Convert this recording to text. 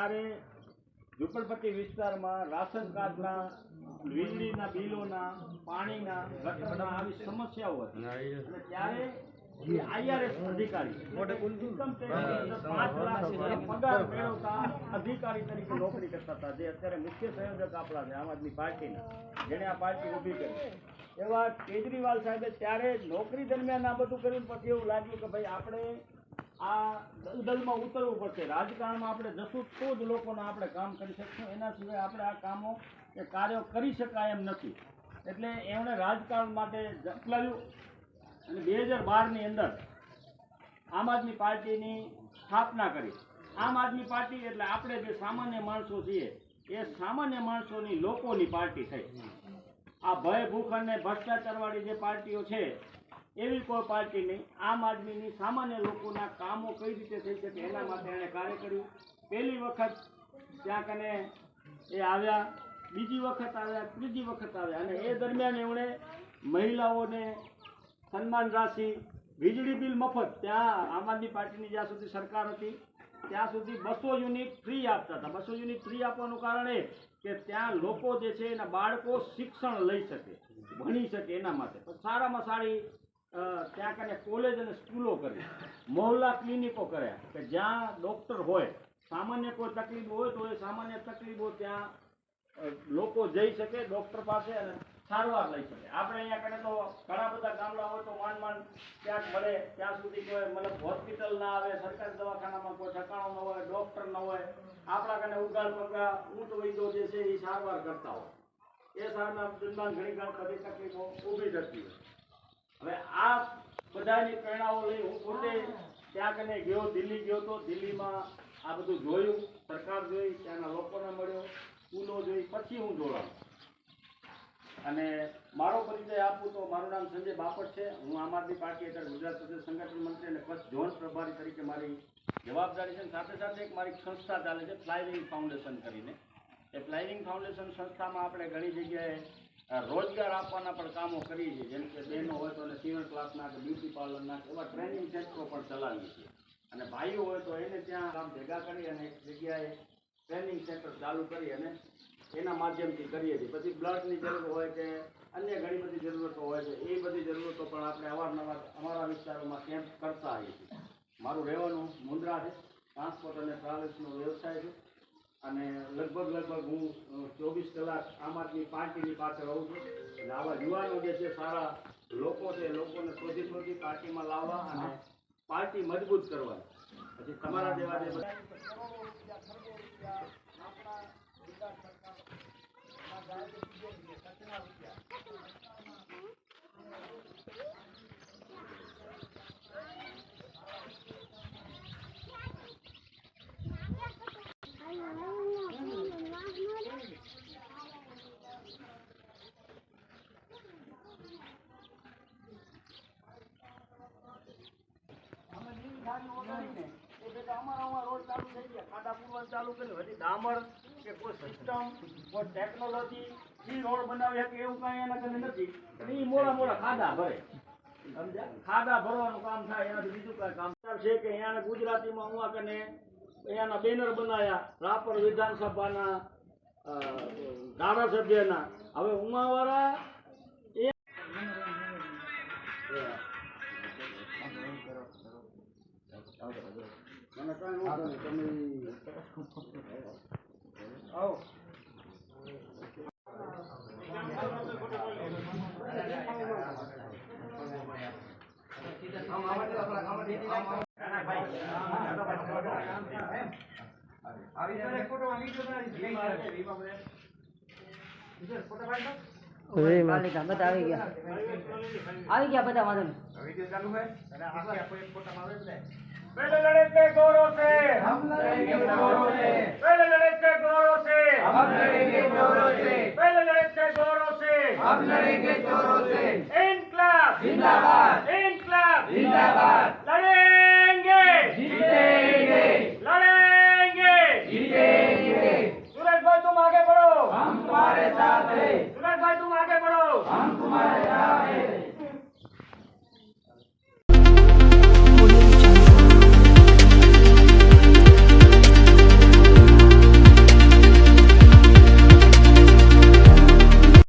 ઝુંપડપટ્ટી વિસ્તારમાં રાશન કાર્ડના વીજળીના બિલોના પાણીના ગટરના આવી સમસ્યાઓ હતી. અને ત્યારે આઈઆરએસ પગાર મેળવતા અધિકારી તરીકે નોકરી કરતા હતા જે અત્યારે મુખ્ય સંયોજક આપણા છે આમ આદમી પાર્ટીના. જેને આ પાર્ટી ઊભી કરી. એવા કેજરીવાલ સાહેબે ત્યારે નોકરી દરમિયાન આ બધું કર્યું પછી એવું લાગ્યું કે ભાઈ આપણે આ દલદલમાં ઉતરવું પડશે. રાજકારણમાં આપણે જશું તો જ લોકોના આપણે કામ કરી શકશું. એના સિવાય આપણે આ કામો કે કાર્યો કરી શકાય એમ નથી. એટલે એમણે રાજકારણ માટે જપલાવ્યું અને બે હજાર બારની અંદર આમ આદમી પાર્ટીની સ્થાપના કરી. આમ આદમી પાર્ટી એટલે આપણે જે સામાન્ય માણસો છીએ, એ સામાન્ય માણસોની લોકોની પાર્ટી થઈ. આ ભય, ભૂખ અને ભ્રષ્ટાચારવાળી જે પાર્ટીઓ છે એવી કોઈ પાર્ટી નહીં. આમ આદમીની સામાન્ય લોકોના કામો કઈ રીતે થઈ શકે એના માટે એણે કાર્ય કર્યું. પહેલી વખત ત્યાં કને એ આવ્યા, બીજી વખત આવ્યા, ત્રીજી વખત આવ્યા. અને એ દરમિયાન એમણે મહિલાઓને સન્માન રાશિ, વીજળી બિલ મફત, ત્યાં આમ આદમી પાર્ટીની જ્યાં સુધી સરકાર હતી, ત્યાં સુધી બસો યુનિટ ફ્રી આપતા હતા. બસો યુનિટ ફ્રી આપવાનું કારણ એ કે ત્યાં લોકો જે છે એના બાળકો શિક્ષણ લઈ શકે, ભણી શકે એના માટે. સારામાં સારી ત્યાં કને કોલેજ અને સ્કૂલો કરી. મોહલ્લા ક્લિનિકો કર્યા. કે જ્યાં ડૉક્ટર હોય, સામાન્ય કોઈ તકલીફ હોય તો એ સામાન્ય તકલીફો ત્યાં લોકો જઈ શકે ડૉક્ટર પાસે અને સારવાર લઈ શકે. આપણે અહીંયા કને તો ઘણા બધા ગામડા હોય તો માંડ માંડ ક્યાંક મળે, ત્યાં સુધી કોઈ મતલબ હોસ્પિટલ ના આવે, સરકારી દવાખાનામાં કોઈ ઠકાણો ન હોય ડૉક્ટર ન હોય. આપણા કને ઉગાડ પગા, ઊંટ વૈદ્યો જે છે એ સારવાર કરતા હોય. એ સારવાર ઘણી ઘણી બધી તકલીફો ઊભી થતી હોય. હવે આ બધાની પ્રેરણાઓ લઈ હું પોતે ત્યાં કને ગયો દિલ્હી ગયો તો દિલ્હીમાં આ બધું જોયું સરકાર જોઈ ત્યાંના લોકોને મળ્યો સ્કૂલો જોઈ પછી હું જોડાયો. અને મારો પરિચય આપું તો મારું નામ સંજય બાપટ છે. હું આમ આદમી પાર્ટી હેઠળ ગુજરાત પ્રદેશ સંગઠન મંત્રી અને કચ્છ ઝોન પ્રભારી તરીકે મારી જવાબદારી છે અને સાથે સાથે એક મારી સંસ્થા ચાલે છે ફ્લાયવિંગ ફાઉન્ડેશન કરીને. એ ફ્લાયવિંગ ફાઉન્ડેશન સંસ્થામાં આપણે ઘણી જગ્યાએ રોજગાર આપવાના પણ કામો કરીએ છીએ જેમ કે બહેનો હોય તો એને સીવણ ક્લાસના કે બ્યુટી પાર્લરના એવા ટ્રેનિંગ સેન્ટરો પણ ચલાવીએ છીએ. અને ભાઈઓ હોય તો એને ત્યાં કામ ભેગા કરી અને એક જગ્યાએ ટ્રેનિંગ સેન્ટર ચાલુ કરી અને એના માધ્યમથી કરીએ છીએ. પછી બ્લડની જરૂર હોય કે અન્ય ઘણી બધી જરૂરતો હોય છે, એ બધી જરૂરતો પણ આપણે અવારનવાર અમારા વિસ્તારોમાં કેમ્પ કરતા હોઈએ છીએ. મારું રહેવાનું મુન્દ્રા છે. ટ્રાન્સપોર્ટ અને ટ્રાવેલ્સનો વ્યવસાય છે. અને લગભગ લગભગ હું ચોવીસ કલાક આમ આદમી પાર્ટીની પાસે રહું છું. અને આવા યુવાનો જે છે, સારા લોકો છે લોકોને શોધી શોધી પાર્ટીમાં લાવવા અને પાર્ટી મજબૂત કરવા પછી તમારા જેવા જે બધા થઈ ગયા ખાડા પૂરવાનું ચાલુ કર્યું હજી ડામર કે કોઈ સિસ્ટમ કોઈ ટેકનોલોજી રોડ બનાવી શકે એવું કાંઈ એના કને નથી એ મોડા મોડા ખાડા ભરે ખાડા ભરવાનું કામ થાય બીજું કાંઈ કામ છે કે અહીંયા ગુજરાતીમાં હું કને અહીંયાના બેનર બનાયા રાપર વિધાનસભાના ધારાસભ્યના હવે ઉમાવાળા એ મને કાંઈ વાંધો નહીં તમે આવો પાલિકા બધા આવી ગયા આવી ગયા બધા વાંધો નહીં पहले लड़के गौरव से हम लड़ेंगे गौरव से पहले लड़के गौरव से हम लड़ेंगे गौरव से पहले लड़के गौरव से हम लड़ेंगे गौरव से इनकलाब जिंदाबाद इनकलाब जिंदाबाद लड़ेंगे